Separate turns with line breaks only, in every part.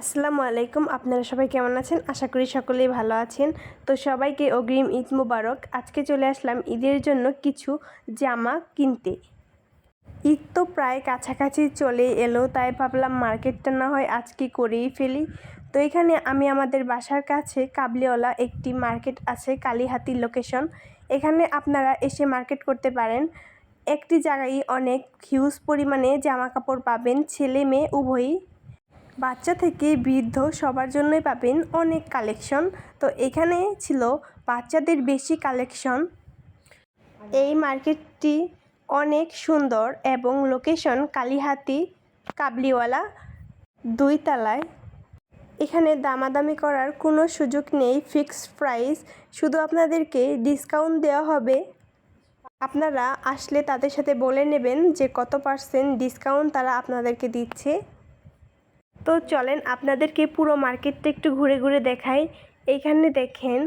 আসসালামু আলাইকুম, আপনারা সবাই কেমন আছেন? আশা করি সকলেই ভালো আছেন। তো সবাইকে অগ্রিম ঈদ মুবারক। আজকে চলে আসলাম ঈদের জন্য কিছু জামা কিনতে। ঈদ তো প্রায় কাছাকাছি চলে এলো, তাই ভাবলাম মার্কেটটা না হয় আজকে করেই ফেলি। তো এখানে আমি আমাদের বাসার কাছে কাবলিওয়ালা একটি মার্কেট আছে কালীহাতির লোকেশন। এখানে আপনারা এসে মার্কেট করতে পারেন। একটি জায়গায় অনেক হিউজ পরিমাণে জামা কাপড় পাবেন ছেলে মেয়ে উভয়ই। বাচ্চা থেকে বৃদ্ধ সবার জন্যই পাবেন অনেক কালেকশন। তো এখানে ছিল বাচ্চাদের বেশি কালেকশন। এই মার্কেটটি অনেক সুন্দর এবং লোকেশন কালীহাতি, কাবলিওয়ালা দুই তলায় এখানে দামাদামি করার কোনো সুযোগ নেই, ফিক্সড প্রাইস। শুধু আপনাদেরকে ডিসকাউন্ট দেওয়া হবে। আপনারা আসলে তাদের সাথে বলে নেবেন যে কত পার্সেন্ট ডিসকাউন্ট তারা আপনাদেরকে দিচ্ছে। তো চলেন আপনাদেরকে পুরো মার্কেটটা একটু ঘুরে ঘুরে দেখাই। এইখানে দেখেন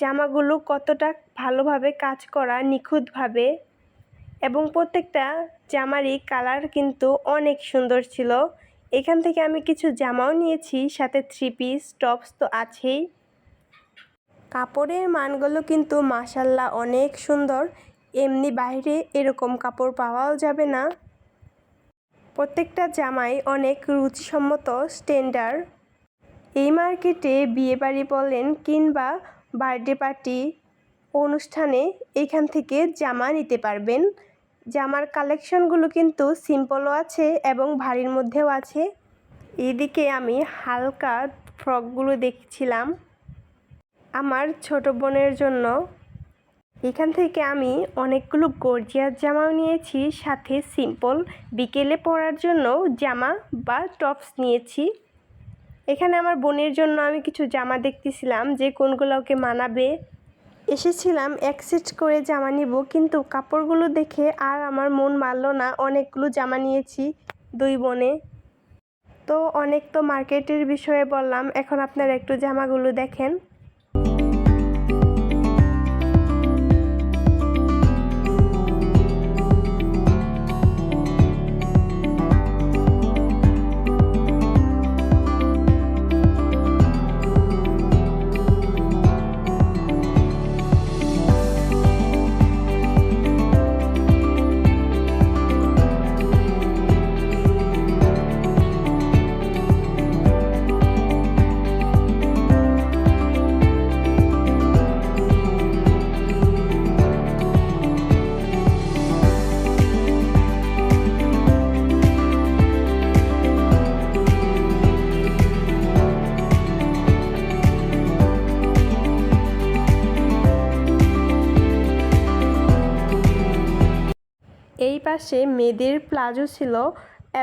জামাগুলো কতটা ভালোভাবে কাজ করা নিখুঁতভাবে এবং প্রত্যেকটা জামারই কালার কিন্তু অনেক সুন্দর ছিল। এখান থেকে আমি কিছু জামাও নিয়েছি, সাথে থ্রি পিস টপস তো আছেই। কাপড়ের মানগুলো কিন্তু মাসাল্লাহ অনেক সুন্দর। এমনি বাইরে এরকম কাপড় পাওয়াও যাবে না। প্রত্যেকটা জামাই অনেক রুচিসম্মত স্ট্যান্ডার্ড। এই মার্কেটে বিয়েবাড়ি বলেন কিংবা বার্থডে পার্টি অনুষ্ঠানে এখান থেকে জামা নিতে পারবেন। জামার কালেকশনগুলো কিন্তু সিম্পলও আছে এবং ভারীর মধ্যেও আছে। এদিকে আমি হালকা ফ্রকগুলো দেখছিলাম। আমার ছোট বোনের জন্য এখান থেকে আমি অনেকগুলো গর্জিয়াস জামাও নিয়েছি, সাথে সিম্পল বিকেলে পরার জন্য জামা বা টপস নিয়েছি। এখানে আমার বোনের জন্য আমি কিছু জামা দেখতেছিলাম যে কোনগুলো ওকে মানাবে। এসেছিলাম এক সেট করে জামা নিব, কিন্তু কাপড়গুলো দেখে আর আমার মন মানল না, অনেকগুলো জামা নিয়েছি দুই বোনে। তো অনেক তো মার্কেটের বিষয়ে বললাম, এখন আপনারা একটু জামাগুলো দেখেন। এই পাশে মেয়েদের প্লাজো ছিল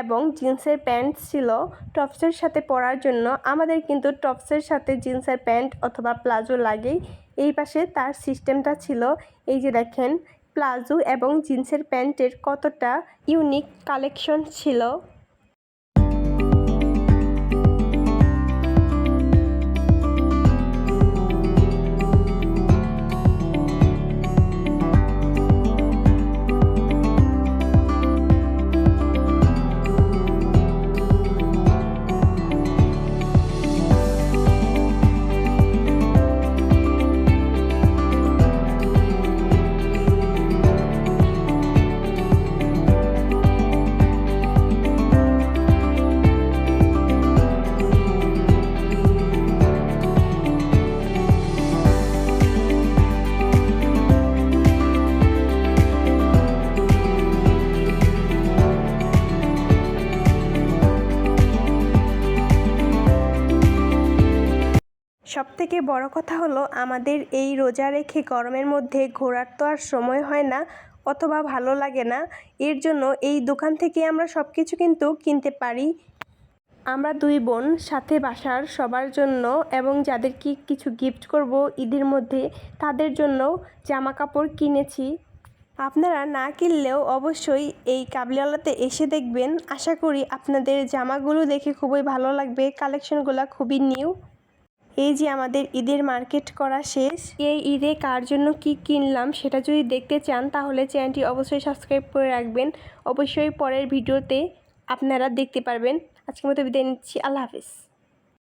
এবং জিন্সের প্যান্ট ছিল। টপসের সাথে পরার জন্য আমাদের কিন্তু টপসের সাথে জিন্সের প্যান্ট অথবা প্লাজো লাগেই। এই পাশে তার সিস্টেমটা ছিল, এই যে দেখেন, প্লাজো এবং জিন্সের প্যান্টের কতটা ইউনিক কালেকশন ছিল। সব থেকে বড় কথা হলো আমাদের এই রোজা রেখে গরমের মধ্যে ঘোরার তো আর সময় হয় না, অথবা ভালো লাগে না। এর জন্য এই দোকান থেকে আমরা সব কিছু কিন্তু কিনতে পারি। আমরা দুই বোন সাথে বাসার সবার জন্য এবং যাদেরকে কিছু গিফট করব ঈদের মধ্যে, তাদের জন্য জামা কাপড় কিনেছি। আপনারা না কিনলেও অবশ্যই এই কাবলিওয়ালাতে এসে দেখবেন। আশা করি আপনাদের জামাগুলো দেখে খুবই ভালো লাগবে। কালেকশনগুলো খুবই নিউ। এই যে আমাদের ঈদের মার্কেট করা শেষ। এই ঈদে কার জন্য কি কিনলাম সেটা যদি দেখতে চান, তাহলে চ্যানেলটি অবশ্যই সাবস্ক্রাইব করে রাখবেন। অবশ্যই পরের ভিডিওতে আপনারা দেখতে পারবেন। আজকের মতো বিদায় নিচ্ছি। আল্লাহ হাফিজ।